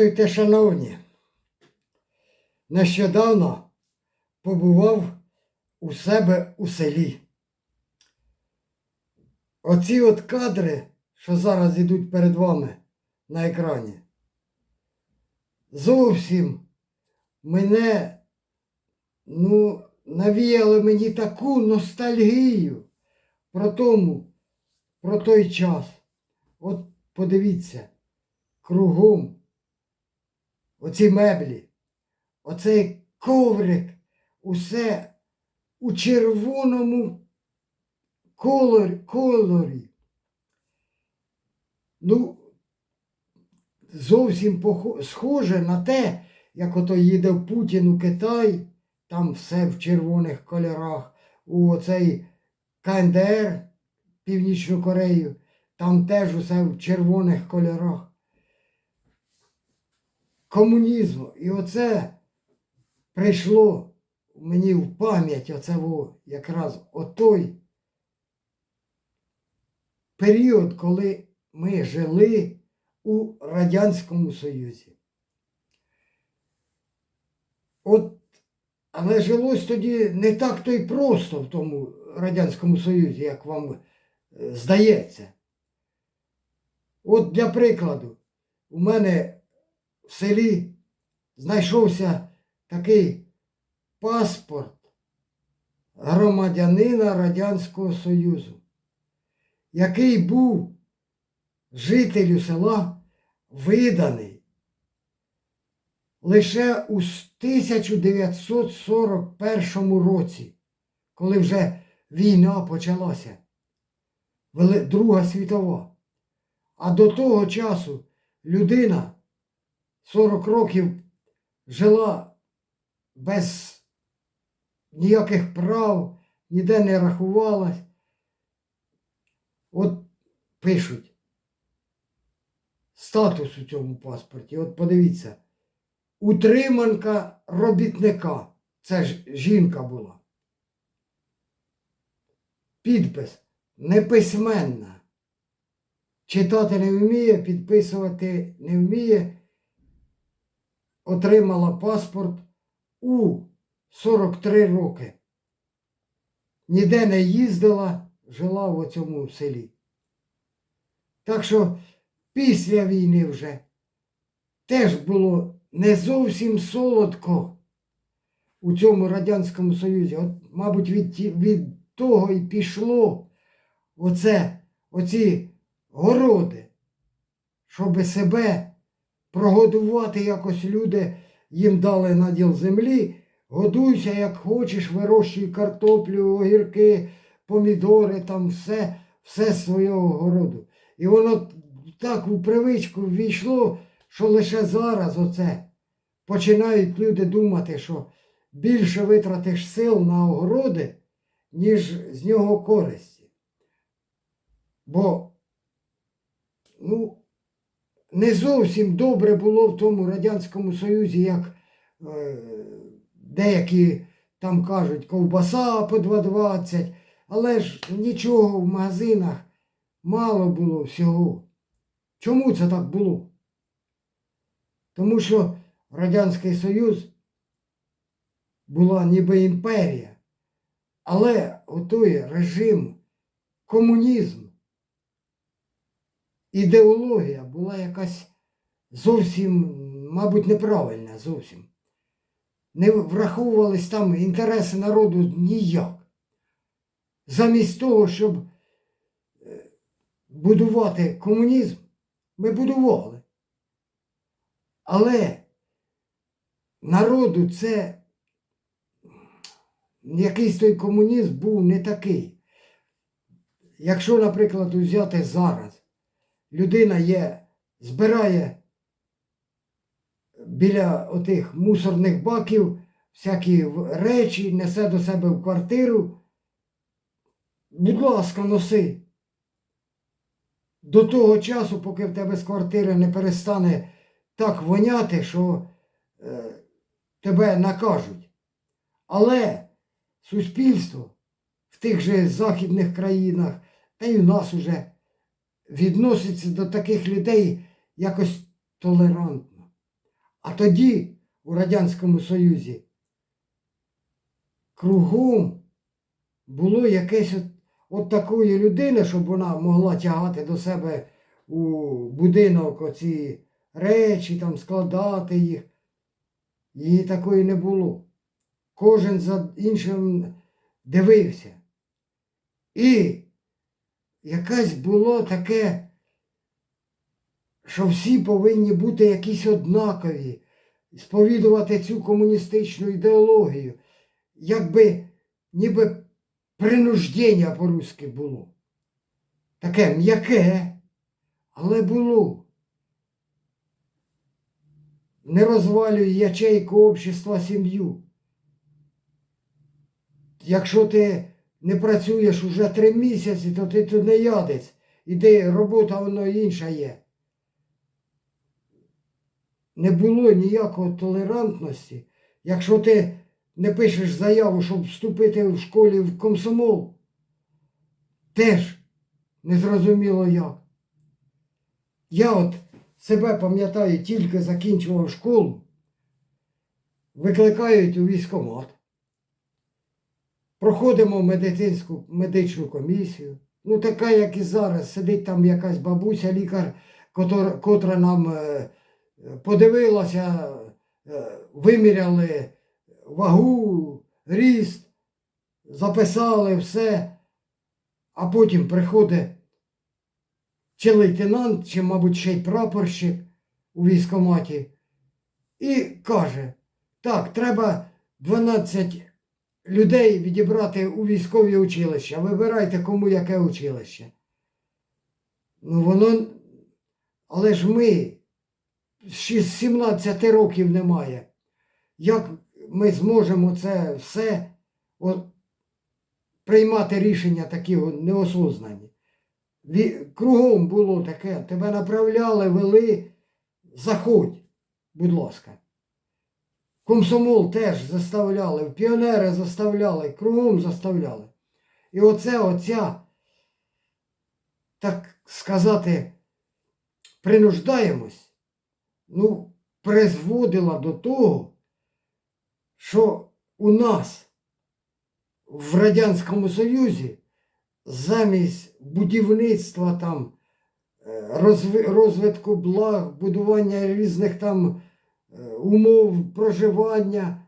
Здравствуйте, шановні. Нещодавно побував у себе у селі. Оці от кадри, що зараз йдуть перед вами на екрані, зовсім мене, ну, навіяли мені таку ностальгію про тому, про той час. От подивіться, кругом оці меблі, оцей коврик, усе у червоному кольорі. Ну, зовсім схоже на те, як ото їде Путін у Китай, там все в червоних кольорах, у оцей КНДР, Північну Корею, там теж усе в червоних кольорах комунізму. І оце прийшло мені в пам'ять оце якраз отой період, коли ми жили у Радянському Союзі. От, але жилось тоді не так то й просто в тому Радянському Союзі, як вам е, здається. От для прикладу, у мене в селі знайшовся такий паспорт громадянина Радянського Союзу, який був жителю села виданий лише у 1941 році, коли вже війна почалася, Друга світова. А до того часу людина 40 років жила без ніяких прав, ніде не рахувалась. От пишуть статус у цьому паспорті. От подивіться, утриманка робітника. Це ж жінка була. Підпис неписьменна. Читати не вміє, підписувати не вміє. Отримала паспорт у 43 роки. Ніде не їздила, жила в цьому селі. Так що після війни вже теж було не зовсім солодко у цьому Радянському Союзі. От, мабуть, від, від того і пішло оце, оці городи, щоб себе прогодувати якось люди їм дали наділ землі, годуйся як хочеш, вирощуй картоплю, огірки, помідори, там все, все з свого городу. І воно так у привичку ввійшло, що лише зараз оце починають люди думати, що більше витратиш сил на огороди, ніж з нього користі. Бо, ну, не зовсім добре було в тому Радянському Союзі, як е, деякі там кажуть, ковбаса по 2,20, але ж нічого в магазинах мало було всього. Чому це так було? Тому що Радянський Союз була ніби імперія, але отой режим, комунізм, ідеологія була якась зовсім, мабуть, неправильна зовсім. Не враховувались там інтереси народу ніяк. Замість того, щоб е, будувати комунізм, ми будували. Але народу це якийсь той комунізм був не такий. Якщо, наприклад, взяти зараз, людина є, збирає біля отих мусорних баків всякі речі, несе до себе в квартиру. Будь ласка, носи. До того часу, поки в тебе з квартири не перестане так воняти, що е, тебе накажуть. Але суспільство в тих же західних країнах, та й у нас уже відноситься до таких людей якось толерантно. А тоді у Радянському Союзі кругом було якесь от, от такої людини, щоб вона могла тягати до себе у будинок оці речі, там складати їх. Її такої не було. Кожен за іншим дивився. І якесь було таке, що всі повинні бути якісь однакові, сповідувати цю комуністичну ідеологію, якби ніби принуждення по-руськи було. Таке м'яке, але було. Не розвалюй ячейку общества сім'ю. Якщо ти не працюєш уже три місяці, то ти тут не ядець. Іди, робота воно інша є. Не було ніякої толерантності. Якщо ти не пишеш заяву, щоб вступити в школі в комсомол, теж незрозуміло як. Я от себе пам'ятаю, тільки закінчував школу, викликають у військкомат. Проходимо медицинську медичну комісію. Ну, така, як і зараз, сидить там якась бабуся, лікар, котра, котра нам е, подивилася, е, виміряли вагу, ріст, записали все, а потім приходить чи лейтенант, чи, мабуть, ще й прапорщик у військкоматі і каже, так, треба 12 людей відібрати у військові училища. Вибирайте, кому яке училище. Ну воно, але ж ми з 17 років немає. Як ми зможемо це все от, приймати рішення такі неосознані? Кругом було таке, тебе направляли, вели, заходь, будь ласка. Комсомол теж заставляли, піонери заставляли, кругом заставляли. І оце оця, так сказати, принуждаємось, ну, призводила до того, що у нас в Радянському Союзі замість будівництва там, е, розвитку благ, будування різних там умов проживання,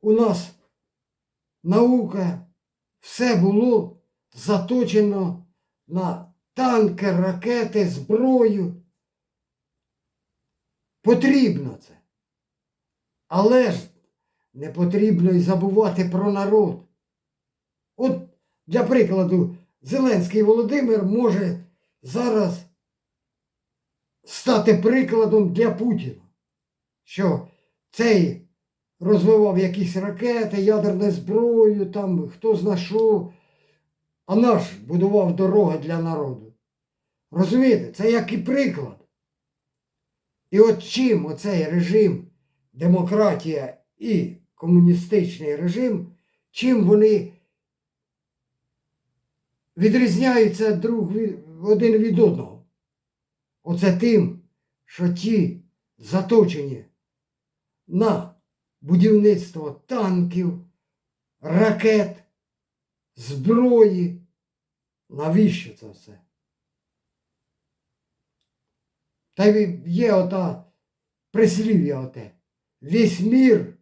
у нас наука, все було заточено на танки, ракети, зброю. Потрібно це. Але ж не потрібно й забувати про народ. От, для прикладу, Зеленський Володимир може зараз стати прикладом для Путіна, що цей розвивав якісь ракети, ядерну зброю, там хто зна а наш будував дороги для народу. Розумієте, це як і приклад. І от чим оцей режим, демократія і комуністичний режим, чим вони відрізняються друг від, один від одного. Оце тим, що ті заточені на будівництво танків, ракет, зброї. Навіщо це все? Та й є ота прислів'я оте. Весь мір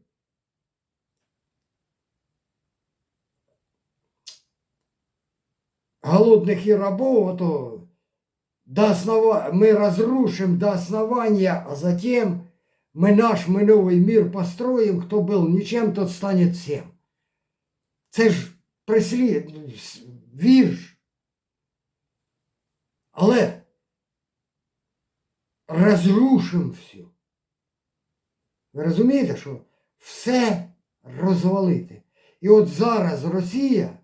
голодных и рабов, то до основа... мы разрушим до основания, а затем мы наш мы новый мир построим, кто был ничем, тот станет всем. Це ж прислід, вірш. Але розрушим все. Ви розумієте, що все розвалити. І от зараз Росія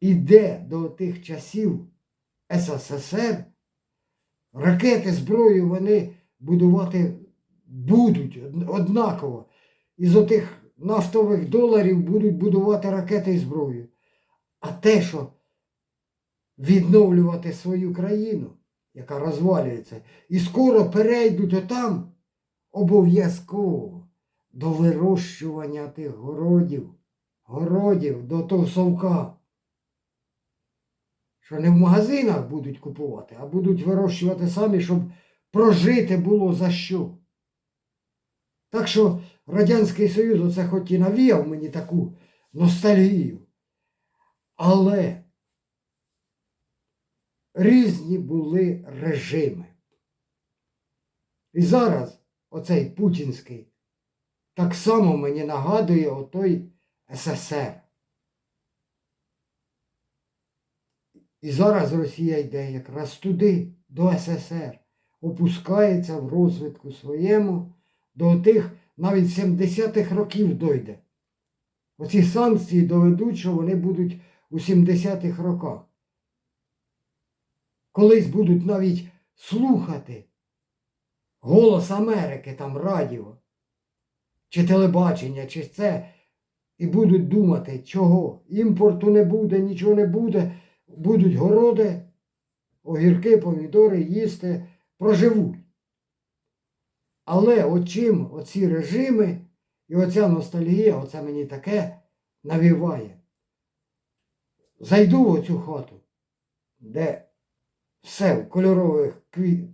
іде до тих часів СССР, ракети, зброю вони будувати будуть однаково. Із отих нафтових доларів будуть будувати ракети і зброю. А те, що відновлювати свою країну, яка розвалюється, і скоро перейдуть отам, обов'язково до вирощування тих городів, городів до того совка. Що не в магазинах будуть купувати, а будуть вирощувати самі, щоб прожити було за що. Так що Радянський Союз оце хоч і навіяв мені таку ностальгію. Але різні були режими. І зараз оцей путінський так само мені нагадує отой СССР. І зараз Росія йде якраз туди, до СССР, опускається в розвитку своєму, до тих навіть 70-х років дойде. Оці санкції доведуть, що вони будуть у 70-х роках. Колись будуть навіть слухати голос Америки, там радіо, чи телебачення, чи це, і будуть думати, чого. Імпорту не буде, нічого не буде, будуть городи, огірки, помідори їсти, проживуть. Але от чим оці режими і оця ностальгія, оце мені таке навіває. Зайду в оцю хату, де все в кольорових квіт,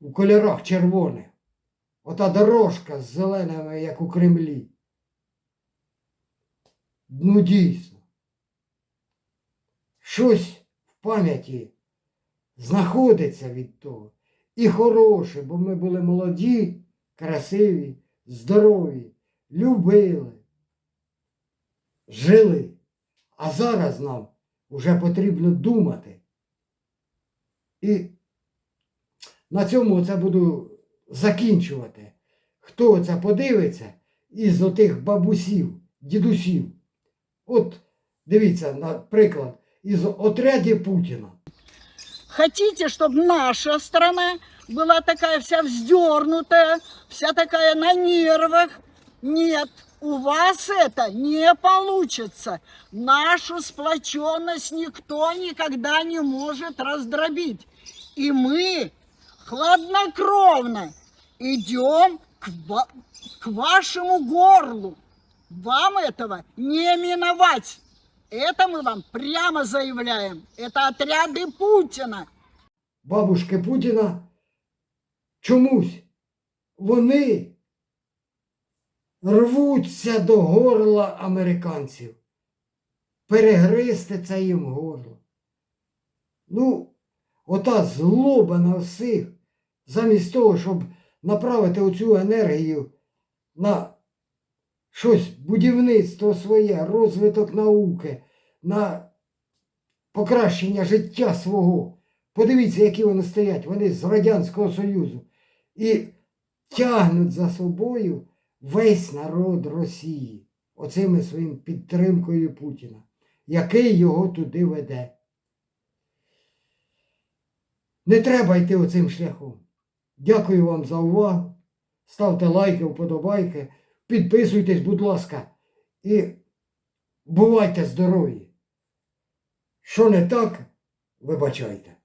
у кольорах червоних. Ота дорожка з зеленими, як у Кремлі. Ну дійсно. Щось в пам'яті знаходиться від того. І хороше, бо ми були молоді, красиві, здорові, любили, жили. А зараз нам вже потрібно думати. І на цьому це буду закінчувати. Хто це подивиться із отих бабусів, дідусів. От дивіться, наприклад, із отрядів Путіна. Хотите, чтобы наша страна была такая вся вздернутая, вся такая на нервах? Нет, у вас это не получится. Нашу сплоченность никто никогда не может раздробить. И мы хладнокровно идем к, к вашему горлу. Вам этого не миновать. Это мы вам прямо заявляем. Это отряды Путина. бабушки Путіна чомусь вони рвуться до горла американців. Перегризти це їм горло. Ну, ота злоба на всіх, замість того, щоб направити оцю енергію на щось будівництво своє, розвиток науки, на покращення життя свого. Подивіться, які вони стоять, вони з Радянського Союзу. І тягнуть за собою весь народ Росії, оцими своїм підтримкою Путіна, який його туди веде. Не треба йти оцим шляхом. Дякую вам за увагу. Ставте лайки, вподобайки, підписуйтесь, будь ласка, і бувайте здорові. Що не так, вибачайте.